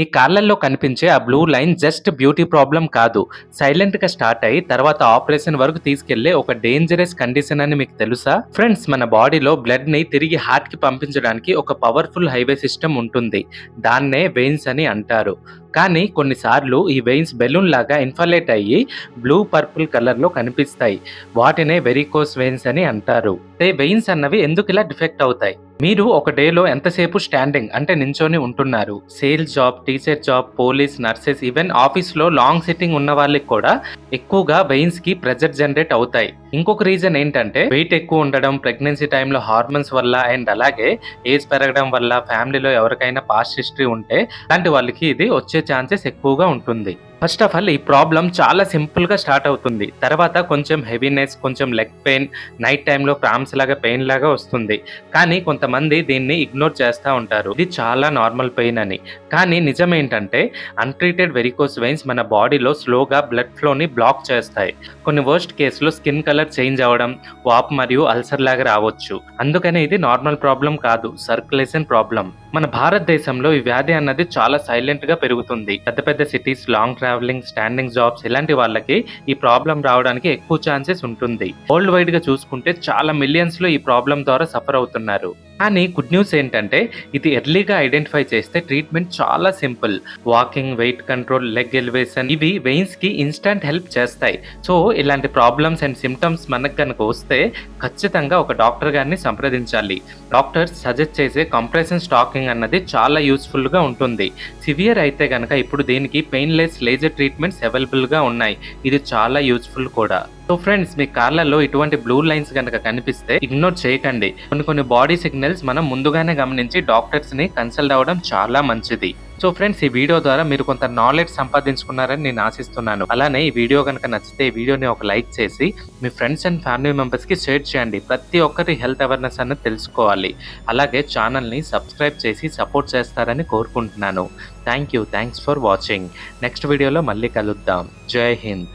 మీ కార్లల్లో కనిపించే ఆ blue line just beauty problem కాదు. సైలెంట్గా స్టార్ట్ అయ్యి తర్వాత ఆపరేషన్ వరకు తీసుకెళ్ళే ఒక డేంజరస్ కండిషన్ అని మీకు తెలుసా? ఫ్రెండ్స్ మన బాడీలో బ్లడ్ని తిరిగి హార్ట్కి పంపించడానికి ఒక పవర్ఫుల్ హైవే సిస్టమ్ ఉంటుంది. దాన్నే వెయిన్స్ అని అంటారు. కానీ కొన్నిసార్లు ఈ వెయిన్స్ బెలూన్ లాగా ఇన్ఫలేట్ అయ్యి బ్లూ పర్పుల్ కలర్లో కనిపిస్తాయి. వాటినే వెరికోస్ వెయిన్స్ అని అంటారు. వెయిన్స్ అన్నవి ఎందుకు ఇలా డిఫెక్ట్ అవుతాయి? మీరు ఒక డేలో ఎంతసేపు స్టాండింగ్ అంటే నించొని ఉంటున్నారు? Sales job teacher job police nurses even ఆఫీస్లో లాంగ్ సిట్టింగ్ ఉన్న వాళ్ళకి కూడా ఎక్కువగా వెయిన్స్కి ప్రెజర్ జనరేట్ అవుతాయి. ఇంకొక రీజన్ ఏంటంటే వెయిట్ ఎక్కువ ఉండడం ప్రెగ్నెన్సీ టైంలో హార్మోన్స్ వల్ల అండ్ అలాగే ఏజ్ పెరగడం వల్ల ఫ్యామిలీలో ఎవరికైనా పాస్ట్ హిస్టరీ ఉంటే అలాంటి వాళ్ళకి ఇది వచ్చే ఛాన్సెస్ ఎక్కువగా ఉంటుంది. ఫస్ట్ ఆఫ్ ఆల్ ఈ ప్రాబ్లం చాలా సింపుల్గా స్టార్ట్ అవుతుంది. తర్వాత కొంచెం హెవీనెస్ కొంచెం లెగ్ పెయిన్ నైట్ టైంలో క్రామ్స్ లాగా పెయిన్ లాగా వస్తుంది. కానీ కొంతమంది దీన్ని ఇగ్నోర్ చేస్తూ ఉంటారు. ఇది చాలా నార్మల్ పెయిన్ అని. కానీ నిజం ఏంటంటే అన్ట్రీటెడ్ వెరికోస్ వెయిన్స్ మన బాడీలో స్లోగా బ్లడ్ ఫ్లోని బ్లాక్ చేస్తాయి. కొన్ని వర్స్ట్ కేసులో స్కిన్ కలర్ చేంజ్ అవ్వడం వాప్ మరియు అల్సర్ లాగా రావచ్చు. అందుకనే ఇది నార్మల్ ప్రాబ్లం కాదు సర్క్యులేషన్ ప్రాబ్లం మన భారతదేశంలో ఈ వ్యాధి అన్నది చాలా సైలెంట్గా పెరుగుతుంది. పెద్ద పెద్ద cities long travelling standing jobs ఇలాంటి వాళ్ళకి ఈ ప్రాబ్లం రావడానికి ఎక్కువ ఛాన్సెస్ ఉంటుంది. వరల్డ్ వైడ్గా చూసుకుంటే చాలా మిలియన్స్లో ఈ ప్రాబ్లం ద్వారా సఫర్ అవుతున్నారు. కానీ గుడ్ న్యూస్ ఏంటంటే ఇది ఎర్లీగా ఐడెంటిఫై చేస్తే ట్రీట్మెంట్ చాలా simple walking weight control leg elevation ఇవి వెయిన్స్కి ఇన్స్టంట్ హెల్ప్ చేస్తాయి. సో ఇలాంటి ప్రాబ్లమ్స్ అండ్ సిమ్టమ్స్ మనకు కనుక వస్తే ఖచ్చితంగా ఒక డాక్టర్ గారిని సంప్రదించాలి. డాక్టర్స్ సజెస్ట్ చేసే కంప్రెషన్ స్టాకింగ్ అన్నది చాలా యూస్ఫుల్గా ఉంటుంది. సివియర్ అయితే కనుక ఇప్పుడు దీనికి పెయిన్లెస్ లేజర్ ట్రీట్మెంట్స్ అవైలబుల్గా ఉన్నాయి. ఇది చాలా యూస్ఫుల్ కూడా. సో ఫ్రెండ్స్ మీ కార్లలో ఇటువంటి బ్లూ లైన్స్ కనుక కనిపిస్తే ఇగ్నోర్ చేయకండి. కొన్ని కొన్ని బాడీ సిగ్నల్ సిగ్నల్స్ మనం ముందుగానే గమనించి డాక్టర్స్ని కన్సల్ట్ అవ్వడం చాలా మంచిది. సో ఫ్రెండ్స్ ఈ వీడియో ద్వారా మీరు కొంత నాలెడ్జ్ సంపాదించుకున్నారని నేను ఆశిస్తున్నాను. అలానే ఈ వీడియో కనుక నచ్చితే ఈ వీడియోని ఒక లైక్ చేసి మీ ఫ్రెండ్స్ అండ్ ఫ్యామిలీ మెంబర్స్కి షేర్ చేయండి. ప్రతి ఒక్కరి హెల్త్ అవేర్నెస్ అన్నది తెలుసుకోవాలి. అలాగే ఛానల్ని సబ్స్క్రైబ్ చేసి సపోర్ట్ చేస్తారని కోరుకుంటున్నాను. Thank you thanks for watching. Next వీడియోలో మళ్ళీ కలుద్దాం. జై హింద్.